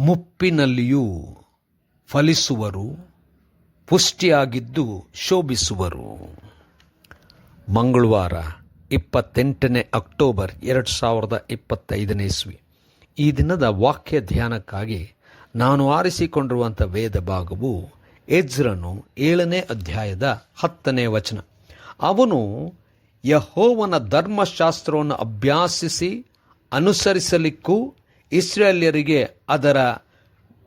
ಮುಪ್ಪಿನಲ್ಲಿಯೂ ಫಲಿಸುವರು, ಪುಷ್ಟಿಯಾಗಿದ್ದು ಶೋಭಿಸುವರು. ಮಂಗಳವಾರ ಇಪ್ಪತ್ತೆಂಟನೇ ಅಕ್ಟೋಬರ್ ಎರಡು ಸಾವಿರದ ಇಪ್ಪತ್ತೈದನೇ ಇಸ್ವಿ. ಈ ದಿನದ ವಾಕ್ಯ ಧ್ಯಾನಕ್ಕಾಗಿ ನಾನು ಆರಿಸಿಕೊಂಡಿರುವಂಥ ವೇದ ಭಾಗವು ಎಜ್ರನು ಏಳನೇ ಅಧ್ಯಾಯದ ಹತ್ತನೇ ವಚನ. ಅವನು ಯಹೋವನ ಧರ್ಮಶಾಸ್ತ್ರವನ್ನು ಅಭ್ಯಾಸಿಸಿ, ಅನುಸರಿಸಲಿಕ್ಕೂ ಇಸ್ರೇಲ್ಯರಿಗೆ ಅದರ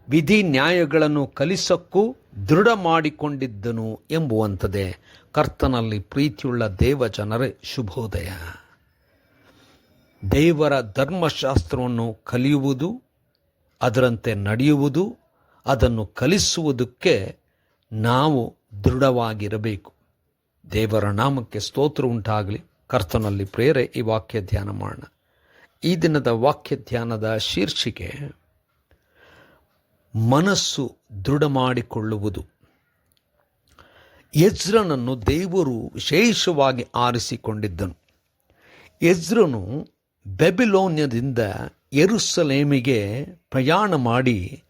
ವಿಧಿ ನ್ಯಾಯಗಳನ್ನು ಕಲಿಸಕ್ಕೂ ದೃಢ ಮಾಡಿಕೊಂಡಿದ್ದನು ಎಂಬುವಂಥದೇ ಕರ್ತನಲ್ಲಿ ಪ್ರೀತಿಯುಳ್ಳ ದೇವ ಜನರೇ ಶುಭೋದಯ. ದೇವರ ಧರ್ಮಶಾಸ್ತ್ರವನ್ನು ಕಲಿಯುವುದು, ಅದರಂತೆ ನಡೆಯುವುದು, ಅದನ್ನು ಕಲಿಸುವುದಕ್ಕೆ ನಾವು ದೃಢವಾಗಿರಬೇಕು. ದೇವರ ನಾಮಕ್ಕೆ ಸ್ತೋತ್ರ ಉಂಟಾಗಲಿ. ಕರ್ತನಲ್ಲಿ ಪ್ರೇರೆ ಈ ವಾಕ್ಯ ಧ್ಯಾನ ಮಾಡೋಣ. ಈ ದಿನದ ವಾಕ್ಯ ಧ್ಯಾನದ ಶೀರ್ಷಿಕೆ, ಮನಸ್ಸು ದೃಢ ಮಾಡಿಕೊಳ್ಳುವುದು ಯಜ್ರನನ್ನು ದೇವರು ವಿಶೇಷವಾಗಿ ಆರಿಸಿಕೊಂಡಿದ್ದನು. ಎಜ್ರನು ಬೆಬಿಲೋನ್ಯದಿಂದ ಎರುಸಲೇಮಿಗೆ ಪ್ರಯಾಣ ಮಾಡಿ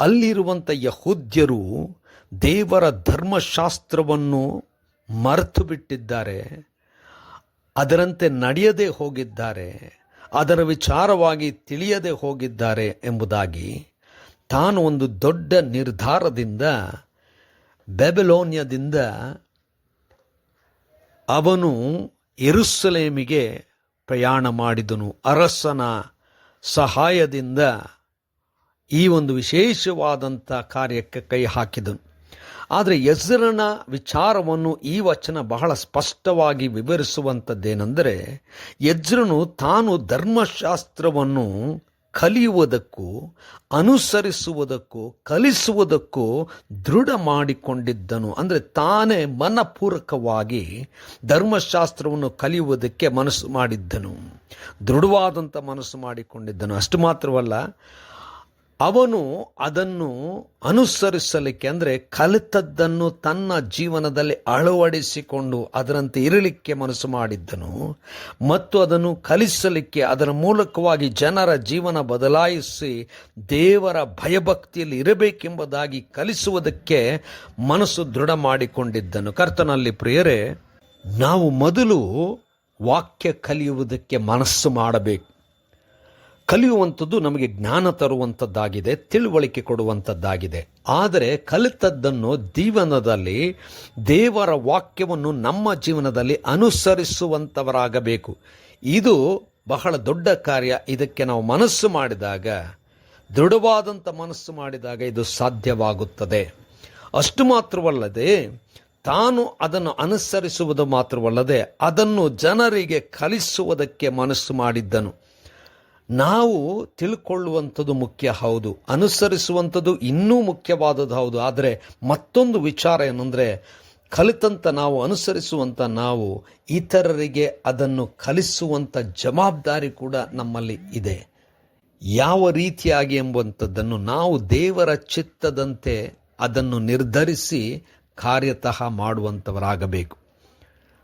ಅಲ್ಲಿರುವಂಥ ಯಹೂದ್ಯರು ದೇವರ ಧರ್ಮಶಾಸ್ತ್ರವನ್ನು ಮರೆತು ಬಿಟ್ಟಿದ್ದಾರೆ ಅದರಂತೆ ನಡೆಯದೆ ಹೋಗಿದ್ದಾರೆ. ಅದರ ವಿಚಾರವಾಗಿ ತಿಳಿಯದೆ ಹೋಗಿದ್ದಾರೆ ಎಂಬುದಾಗಿ ತಾನು ಒಂದು ದೊಡ್ಡ ನಿರ್ಧಾರದಿಂದ, ಬೆಬಲೋನ್ಯದಿಂದ ಅವನು ಎರುಸಲೇಮಿಗೆ ಪ್ರಯಾಣ ಮಾಡಿದನು. ಅರಸನ ಸಹಾಯದಿಂದ ಈ ಒಂದು ವಿಶೇಷವಾದಂಥ ಕಾರ್ಯಕ್ಕೆ ಕೈ ಹಾಕಿದನು. ಆದರೆ ಯಜ್ರನ ವಿಚಾರವನ್ನು ಈ ವಚನ ಬಹಳ ಸ್ಪಷ್ಟವಾಗಿ ವಿವರಿಸುವಂಥದ್ದೇನೆಂದರೆ ಯಜ್ರನು ತಾನು ಧರ್ಮಶಾಸ್ತ್ರವನ್ನು ಕಲಿಯುವುದಕ್ಕೂ, ಅನುಸರಿಸುವುದಕ್ಕೂ, ಕಲಿಸುವುದಕ್ಕೂ ದೃಢ ಮಾಡಿಕೊಂಡಿದ್ದನು. ಅಂದರೆ ತಾನೇ ಮನಪೂರ್ವಕವಾಗಿ ಧರ್ಮಶಾಸ್ತ್ರವನ್ನು ಕಲಿಯುವುದಕ್ಕೆ ಮನಸ್ಸು ಮಾಡಿದ್ದನು. ದೃಢವಾದಂಥ ಮನಸ್ಸು ಮಾಡಿಕೊಂಡಿದ್ದನು. ಅಷ್ಟು ಮಾತ್ರವಲ್ಲ ಅವನು ಅದನ್ನು ಅನುಸರಿಸಲಿಕ್ಕೆ, ಅಂದರೆ ಕಲಿತದ್ದನ್ನು ತನ್ನ ಜೀವನದಲ್ಲಿ ಅಳವಡಿಸಿಕೊಂಡು ಅದರಂತೆ ಇರಲಿಕ್ಕೆ ಮನಸ್ಸು ಮಾಡಿದ್ದನು, ಮತ್ತು ಅದನ್ನು ಕಲಿಸಲಿಕ್ಕೆ ಅದರ ಮೂಲಕವಾಗಿ ಜನರ ಜೀವನ ಬದಲಾಯಿಸಿ ದೇವರ ಭಯಭಕ್ತಿಯಲ್ಲಿ ಇರಬೇಕೆಂಬುದಾಗಿ ಕಲಿಸುವುದಕ್ಕೆ ಮನಸ್ಸು ದೃಢ ಮಾಡಿಕೊಂಡಿದ್ದನು. ಕರ್ತನಲ್ಲಿ ಪ್ರಿಯರೇ, ನಾವು ಮೊದಲು ವಾಕ್ಯ ಕಲಿಯುವುದಕ್ಕೆ ಮನಸ್ಸು ಮಾಡಬೇಕು. ಕಲಿಯುವಂಥದ್ದು ನಮಗೆ ಜ್ಞಾನ ತರುವಂಥದ್ದಾಗಿದೆ, ತಿಳುವಳಿಕೆ ಕೊಡುವಂಥದ್ದಾಗಿದೆ. ಆದರೆ ಕಲಿತದ್ದನ್ನು ಜೀವನದಲ್ಲಿ, ದೇವರ ವಾಕ್ಯವನ್ನು ನಮ್ಮ ಜೀವನದಲ್ಲಿ ಅನುಸರಿಸುವಂಥವರಾಗಬೇಕು. ಇದು ಬಹಳ ದೊಡ್ಡ ಕಾರ್ಯ. ಇದಕ್ಕೆ ನಾವು ಮನಸ್ಸು ಮಾಡಿದಾಗ, ದೃಢವಾದಂಥ ಮನಸ್ಸು ಮಾಡಿದಾಗ ಇದು ಸಾಧ್ಯವಾಗುತ್ತದೆ. ಅಷ್ಟು ಮಾತ್ರವಲ್ಲದೆ, ತಾನು ಅದನ್ನು ಅನುಸರಿಸುವುದು ಮಾತ್ರವಲ್ಲದೆ, ಅದನ್ನು ಜನರಿಗೆ ಕಲಿಸುವುದಕ್ಕೆ ಮನಸ್ಸು ಮಾಡಿದ್ದನು. ನಾವು ತಿಳ್ಕೊಳ್ಳುವಂಥದ್ದು ಮುಖ್ಯ ಹೌದು, ಅನುಸರಿಸುವಂಥದ್ದು ಇನ್ನೂ ಮುಖ್ಯವಾದದ್ದು ಹೌದು. ಆದರೆ ಮತ್ತೊಂದು ವಿಚಾರ ಏನಂದರೆ, ಕಲಿತಂತ ನಾವು ಅನುಸರಿಸುವಂಥ ನಾವು ಇತರರಿಗೆ ಅದನ್ನು ಕಲಿಸುವಂಥ ಜವಾಬ್ದಾರಿ ಕೂಡ ನಮ್ಮಲ್ಲಿ ಇದೆ. ಯಾವ ರೀತಿಯಾಗಿ ಎಂಬಂಥದ್ದನ್ನು ನಾವು ದೇವರ ಚಿತ್ತದಂತೆ ಅದನ್ನು ನಿರ್ಧರಿಸಿ ಕಾರ್ಯತಃ ಮಾಡುವಂಥವರಾಗಬೇಕು.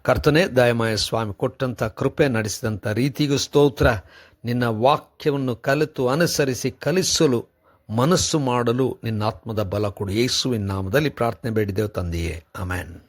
ಕರ್ತನೆ, ದಯಮಾಯ ಸ್ವಾಮಿ ಕೊಟ್ಟಂಥ ಕೃಪೆ ನಡೆಸಿದಂಥ ರೀತಿಗೂ ಸ್ತೋತ್ರ. ನಿನ್ನ ವಾಕ್ಯವನ್ನು ಕಲಿತು, ಅನುಸರಿಸಿ, ಕಲಿಸಲು, ಮನಸ್ಸು ಮಾಡಲು ನಿನ್ನ ಆತ್ಮದ ಬಲ ಕೊಡು. ಯೇಸುವಿನ ನಾಮದಲ್ಲಿ ಪ್ರಾರ್ಥನೆ ಬೇಡಿದೆವು ತಂದೆಯೇ. ಅಮ್ಯಾನ್